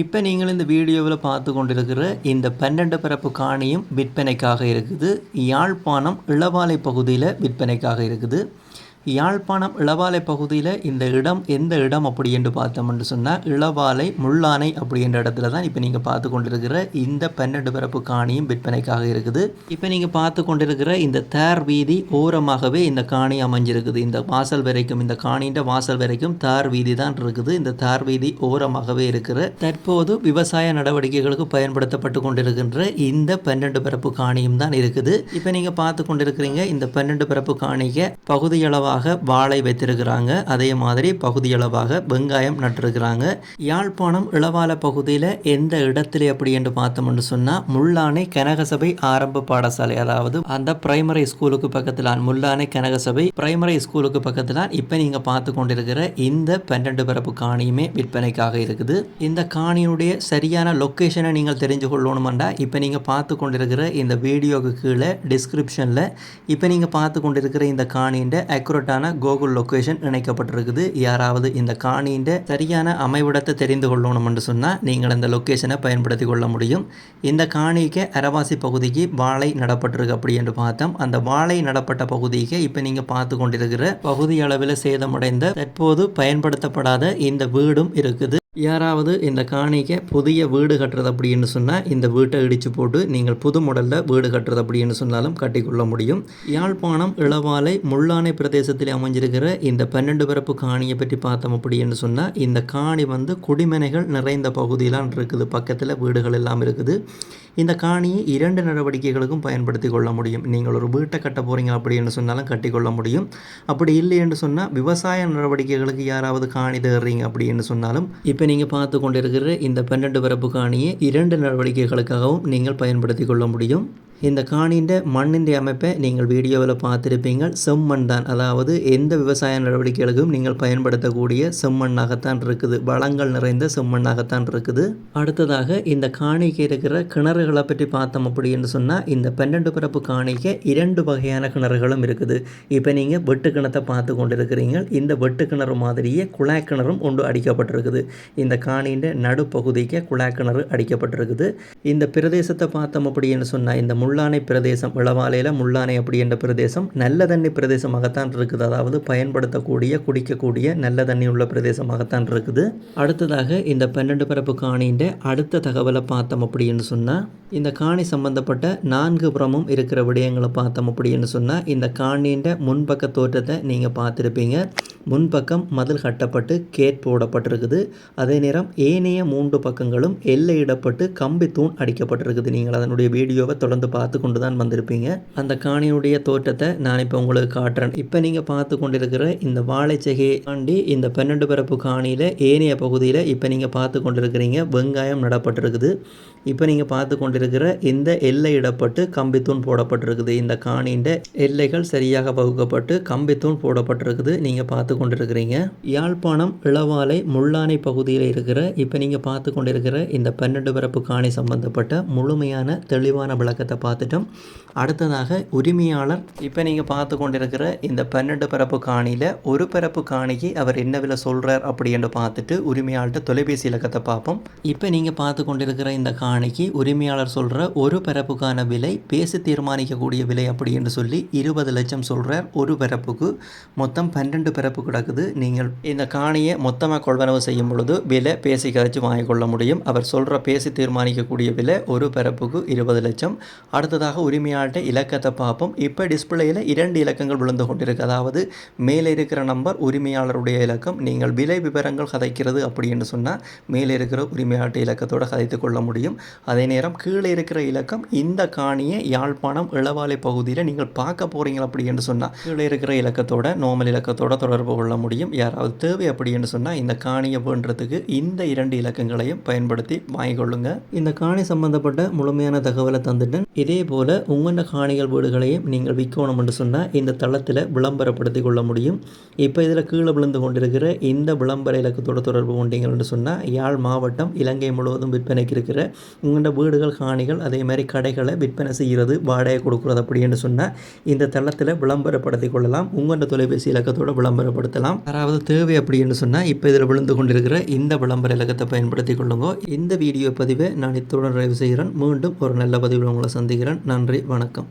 இப்போ நீங்கள் இந்த வீடியோவில் பார்த்து கொண்டிருக்கிற இந்த பன்னெண்டு பரப்பு காணியும் விற்பனைக்காக இருக்குது. யாழ்ப்பாணம் இளவாலை பகுதியில் விற்பனைக்காக இருக்குது. யாழ்ப்பாணம் இளவாலை பகுதியில் இந்த இடம் எந்த இடம் அப்படி என்று பார்த்தோம்னு சொன்னால் இளவாலை முள்ளானை அப்படின்ற இடத்துல தான் இப்போ நீங்கள் பார்த்து கொண்டிருக்கிற இந்த பன்னெண்டு பரப்பு காணியும் விற்பனைக்காக இருக்குது. இப்போ நீங்கள் பார்த்து கொண்டிருக்கிற இந்த தேர் வீதி ஓரமாகவே இந்த காணி அமைஞ்சிருக்குது. இந்த வாசல் வரைக்கும் இந்த காணின்ற வாசல் வரைக்கும் தார் வீதி தான் இருக்குது. இந்த தார் வீதி ஓரமாகவே இருக்கிற தற்போது விவசாய நடவடிக்கைகளுக்கு பயன்படுத்தப்பட்டு கொண்டிருக்கின்ற இந்த பன்னெண்டு பரப்பு காணியும் தான் இருக்குது. இப்போ நீங்கள் பார்த்து கொண்டிருக்கிறீங்க இந்த பன்னெண்டு பரப்பு காணிக்கு பகுதியளவாக வாழை வைத்திருக்கிறாங்க. அதே மாதிரி பகுதியளவாக வெங்காயம் நட்டிருக்கிறாங்க. யாழ்ப்பாணம் இளவால பகுதியில் எந்த இடத்துல அப்படி என்று பார்த்தோம்னு சொன்னால் முள்ளானை கனகசபை ஆரம்ப பாடசாலை அதாவது அந்த பிரைமரி ஸ்கூலுக்கு பக்கத்தில் முள்ளானை கனகசபை பிரைமரி ஸ்கூலுக்கு பக்கத்தில் இப்போ நீங்கள் பார்த்து கொண்டிருக்கிற இந்த பன்னெண்டு பரப்பு காணியுமே விற்பனைக்காக இருக்குது. இந்த காணியினுடைய சரியான லொக்கேஷனை நீங்கள் தெரிஞ்சு கொள்ளணுமெண்டா? இப்போ நீங்கள் பார்த்து கொண்டிருக்கிற இந்த வீடியோவுக்கு கீழே டிஸ்கிரிப்ஷனில் இப்போ நீங்கள் பார்த்து கொண்டிருக்கிற இந்த காணியின் அக்குரட்டான கூகுள் லொக்கேஷன் இணைக்கப்பட்டிருக்குது. யாராவது இந்த காணியின் சரியான அமைவிடத்தை தெரிந்து கொள்ளணும்னு சொன்னால் நீங்கள் அந்த லொக்கேஷனை பயன்படுத்தி கொள்ள முடியும். இந்த காணிக்கு அரவாசி பகுதிக்கு வாழை நடப்பட்டிருக்கு அப்படி என்று பார்த்தோம். அந்த வாழை நடப்பட்ட பகுதிக்கு இப்போ நீங்கள் பார்த்து கொண்டிருக்கிற பகுதி அளவில் சேதமடைந்த தற்போது பயன்படுத்தப்படாத இந்த வீடும் இருக்குது. யாராவது இந்த காணிக்கை புதிய வீடு கட்டுறது அப்படின்னு சொன்னால் இந்த வீட்டை இடித்து போட்டு நீங்கள் புது மாடலில் வீடு கட்டுறது அப்படின்னு சொன்னாலும் கட்டிக்கொள்ள முடியும். யாழ்ப்பாணம் இளவாலை முள்ளானை பிரதேசத்தில் அமைஞ்சிருக்கிற இந்த பன்னெண்டு பிறப்பு காணியை பற்றி பார்த்தோம் அப்படின்னு சொன்னால் இந்த காணி வந்து குடிமனைகள் நிறைந்த பகுதியெலாம் இருக்குது. பக்கத்தில் வீடுகள் எல்லாம் இருக்குது. இந்த காணியை இரண்டு நடவடிக்கைகளுக்கும் பயன்படுத்தி கொள்ள முடியும். நீங்கள் ஒரு வீட்டை கட்ட போகிறீங்க அப்படின்னு சொன்னாலும் கட்டிக்கொள்ள முடியும். அப்படி இல்லை என்று சொன்னால் விவசாய நடவடிக்கைகளுக்கு யாராவது காணி தேடுறீங்க அப்படின்னு சொன்னாலும் இப்போ நீங்கள் பார்த்து கொண்டிருக்கிற இந்த பன்னெண்டு பரப்பு காணியை இரண்டு நடவடிக்கைகளுக்காகவும் நீங்கள் பயன்படுத்தி கொள்ள முடியும். இந்த காணின்ற மண்ணின் அமைப்பை நீங்கள் வீடியோவில் பார்த்துருப்பீங்க செம்மண் தான். அதாவது எந்த விவசாய நடவடிக்கைகளுக்கும் நீங்கள் பயன்படுத்தக்கூடிய செம்மண்ணாகத்தான் இருக்குது. வளங்கள் நிறைந்த செம்மண்ணாகத்தான் இருக்குது. அடுத்ததாக இந்த காணிக்கு இருக்கிற கிணறுகளை பற்றி பார்த்தோம் அப்படின்னு சொன்னால் இந்த பன்னெண்டு பரப்பு காணிக்க இரண்டு வகையான கிணறுகளும் இருக்குது. இப்போ நீங்கள் வெட்டு கிணத்தை பார்த்து கொண்டிருக்கிறீங்க. இந்த வெட்டு கிணறு மாதிரியே குழாய் கிணறும் ஒன்று அடிக்கப்பட்டிருக்குது. இந்த காணின்ற நடுப்பகுதிக்கு குழாய் கிணறு அடிக்கப்பட்டிருக்குது. இந்த பிரதேசத்தை பார்த்தோம் அப்படின்னு சொன்னால் இந்த முள் முள்ளானை பிரதேசம் இளவாலையில் முள்ளானை அப்படி என்ற பிரதேசம் நல்ல தண்ணி பிரதேசமாகத்தான் இருக்குது. அதாவது பயன்படுத்தக்கூடிய குடிக்கக்கூடிய நல்ல தண்ணி உள்ள பிரதேசமாகத்தான் இருக்குது. அடுத்ததாக இந்த பன்னெண்டு பரப்பு காணின்ற அடுத்த தகவலை பார்த்தோம் அப்படின்னு சொன்னால் இந்த காணி சம்பந்தப்பட்ட நான்கு புறமும் இருக்கிற விடயங்களை பார்த்தோம் அப்படின்னு சொன்னால் இந்த காணின்ற முன்பக்க தோற்றத்தை நீங்கள் பார்த்துருப்பீங்க. முன்பக்கம் மதில் கட்டப்பட்டு கேட் போடப்பட்டிருக்குது. அதே நேரம் ஏனைய மூன்று பக்கங்களும் எல்லையிடப்பட்டு கம்பி தூண் அடிக்கப்பட்டிருக்குது. நீங்கள் அதனுடைய வீடியோவை தொடர்ந்து பார்த்து கொண்டு தான் வந்திருப்பீங்க. அந்த காணியுடைய தோற்றத்தை நான் இப்போ உங்களுக்கு காட்டுறேன். இப்போ நீங்கள் பார்த்து கொண்டிருக்கிற இந்த வாழைச்செகையை தாண்டி இந்த பன்னெண்டு பரப்பு காணியில் ஏனைய பகுதியில் இப்போ நீங்கள் பார்த்து கொண்டிருக்கிறீங்க. வெங்காயம் நடப்பட்டிருக்குது. இப்போ நீங்கள் பார்த்து கொண்டிருக்கிற இந்த எல்லை இடப்பட்டு கம்பித்தூண் போடப்பட்டிருக்குது. இந்த காணியின் எல்லைகள் சரியாக வகுக்கப்பட்டு கம்பித்தூண் போடப்பட்டிருக்குது. நீங்கள் பார்த்து கொண்டிருக்கிறீங்க யாழ்ப்பாணம் இளவாலை முள்ளானை பகுதியில் இருக்கிற இப்போ நீங்கள் பார்த்து கொண்டிருக்கிற இந்த பன்னெண்டு பரப்பு காணி சம்பந்தப்பட்ட முழுமையான தெளிவான விளக்கத்தை பார்த்துட்டோம். அடுத்ததாக உரிமையாளர் இப்போ நீங்கள் பார்த்து கொண்டிருக்கிற இந்த பன்னெண்டு பரப்பு காணியில் ஒரு பரப்பு காணிக்கு அவர் என்ன விலை சொல்கிறார் அப்படின்னு பார்த்துட்டு உரிமையாளர்கிட்ட தொலைபேசி இலக்கத்தை பார்ப்போம். இப்போ நீங்கள் பார்த்து கொண்டிருக்கிற இந்த காணிக்கு உரிமையாளர் சொல்கிற ஒரு பரப்புக்கான விலை பேசி தீர்மானிக்கக்கூடிய விலை அப்படி என்று சொல்லி இருபது லட்சம் சொல்கிறார் ஒரு பரப்புக்கு மொத்தம் பன்னெண்டு பரப்பு கிடக்குது. நீங்கள் இந்த காணியை மொத்தமாக கொள்வனவு செய்யும் பொழுது விலை பேசி கழிச்சு வாங்கிக்கொள்ள முடியும். அவர் சொல்கிற பேசி தீர்மானிக்கக்கூடிய விலை ஒரு பரப்புக்கு இருபது லட்சம். அடுத்ததாக உரிமையாளர்கிட்ட இலக்கத்தை பார்ப்போம். இப்போ டிஸ்பிளேயில் இரண்டு இலக்கங்கள் விழுந்து கொண்டிருக்கு. அதாவது மேலே இருக்கிற நம்பர் உரிமையாளருடைய இலக்கம் நீங்கள் விலை விவரங்கள் கதைக்கிறது அப்படின்னு சொன்னால் மேலே இருக்கிற உரிமையாளர்கிட்ட இலக்கத்தோடு கதைத்து கொள்ள முடியும். அதே நேரம் கீழே இருக்கிற இலக்கம் இந்த காணியை யாழ்ப்பாணம் இளவாலை பகுதியில் நீங்கள் பார்க்க போகிறீங்க அப்படின்னு சொன்னால் கீழே இருக்கிற இலக்கத்தோட நோமல் இலக்கத்தோட தொடர்பு கொள்ள முடியும் யாராவது தேவை அப்படின்னு சொன்னால் இந்த காணியை வேண்டுறதுக்கு இந்த இரண்டு இலக்கங்களையும் பயன்படுத்தி வாங்கிக்கொள்ளுங்க இந்த காணி சம்பந்தப்பட்ட முழுமையான தகவலை தந்துட்டேன் இதே போல் உங்களோட காணிகள் வீடுகளையும் நீங்கள் விற்கணும் என்று சொன்னால் இந்த தளத்தில் விளம்பரப்படுத்தி கொள்ள முடியும். இப்போ இதில் கீழே விழுந்து கொண்டிருக்கிற இந்த விளம்பர இலக்கத்தோட தொடர்பு கொண்டீங்கன்னு சொன்னால் யாழ் மாவட்டம் இலங்கை முழுவதும் விற்பனைக்கு இருக்கிற உங்களோட வீடுகள் காணிகள் அதே மாதிரி கடைகளை விற்பனை செய்கிறது வாடகை கொடுக்குறது அப்படின்னு சொன்னால் இந்த தளத்தில் விளம்பரப்படுத்தி கொள்ளலாம். உங்களோட தொலைபேசி இலக்கத்தோட பயன்படுத்தலாம். யாராவது தேவை அப்படின்னு சொன்னால் இப்போ இதில் விழுந்து கொண்டிருக்கிற இந்த விளம்பர இலக்கத்தை பயன்படுத்தி கொள்ளுங்க. இந்த வீடியோ பதிவை நான் இத்துடன் நிறைவு செய்கிறேன். மீண்டும் ஒரு நல்ல பதிவில் உங்களை சந்திக்கிறேன். நன்றி வணக்கம்.